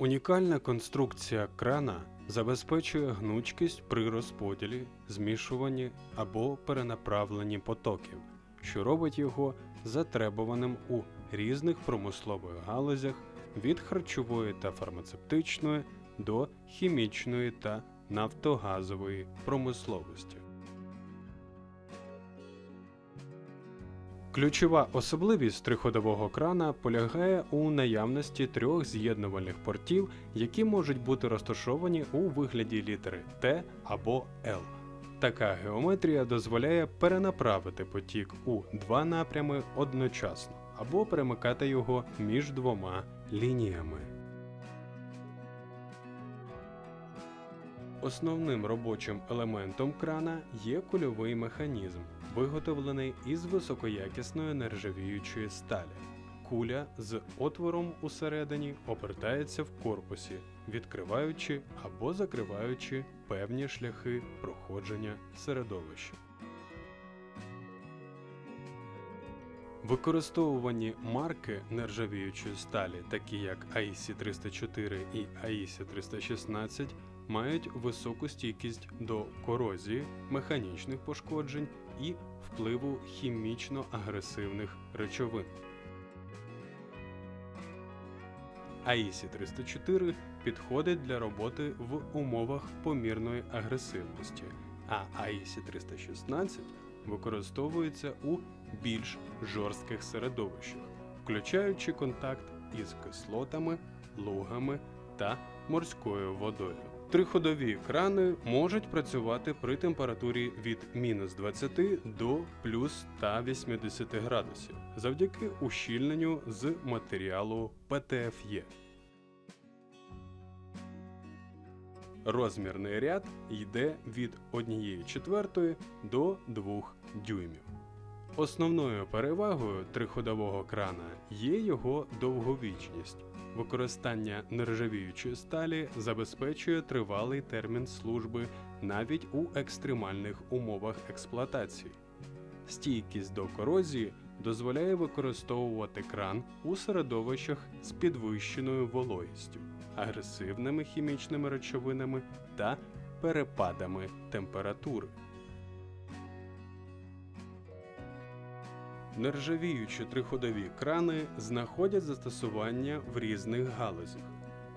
Унікальна конструкція крана забезпечує гнучкість при розподілі, змішуванні або перенаправленні потоків, що робить його затребуваним у різних промислових галузях від харчової та фармацевтичної до хімічної та нафтогазової промисловості. Ключова особливість триходового крана полягає у наявності трьох з'єднувальних портів, які можуть бути розташовані у вигляді літери Т або Л. Така геометрія дозволяє перенаправити потік у два напрями одночасно або перемикати його між двома лініями. Основним робочим елементом крана є кульовий механізм, виготовлений із високоякісної нержавіючої сталі. Куля з отвором усередині обертається в корпусі, відкриваючи або закриваючи певні шляхи проходження середовища. Використовувані марки нержавіючої сталі, такі як AISI 304 і AISI 316, мають високу стійкість до корозії, механічних пошкоджень і впливу хімічно-агресивних речовин. AISI 304 підходить для роботи в умовах помірної агресивності, а AISI 316 використовується у більш жорстких середовищах, включаючи контакт із кислотами, лугами та морською водою. Триходові крани можуть працювати при температурі від мінус 20 до плюс 180 градусів завдяки ущільненню з матеріалу ПТФЄ. Розмірний ряд йде від 1 четвертої до 2 дюймів. Основною перевагою триходового крана є його довговічність. Використання нержавіючої сталі забезпечує тривалий термін служби навіть у екстремальних умовах експлуатації. Стійкість до корозії дозволяє використовувати кран у середовищах з підвищеною вологістю, агресивними хімічними речовинами та перепадами температури. Нержавіючі триходові крани знаходять застосування в різних галузях.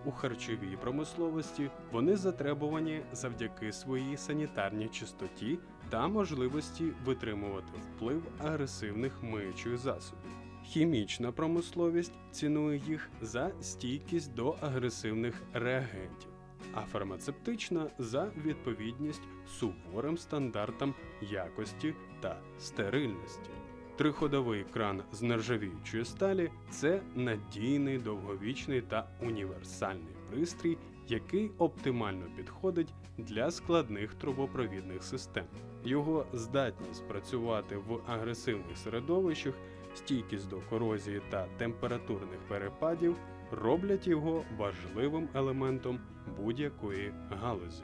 У харчовій промисловості вони затребувані завдяки своїй санітарній чистоті та можливості витримувати вплив агресивних миючих засобів. Хімічна промисловість цінує їх за стійкість до агресивних реагентів, а фармацевтична за відповідність суворим стандартам якості та стерильності. Триходовий кран з нержавіючої сталі це надійний, довговічний та універсальний пристрій, який оптимально підходить для складних трубопровідних систем. Його здатність працювати в агресивних середовищах, стійкість до корозії та температурних перепадів роблять його важливим елементом будь-якої галузі.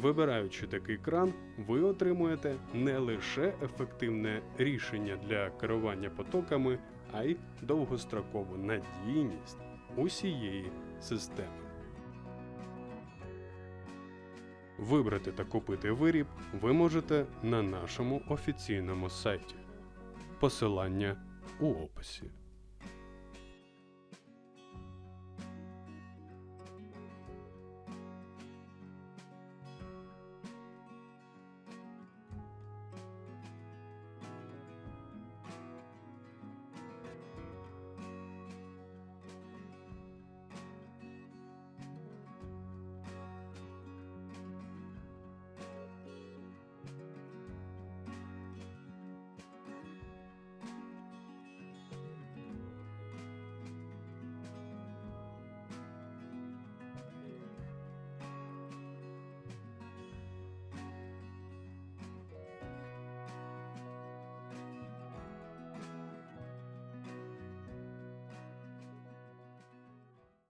Вибираючи такий кран, ви отримуєте не лише ефективне рішення для керування потоками, а й довгострокову надійність усієї системи. Вибрати та купити виріб ви можете на нашому офіційному сайті. Посилання у описі.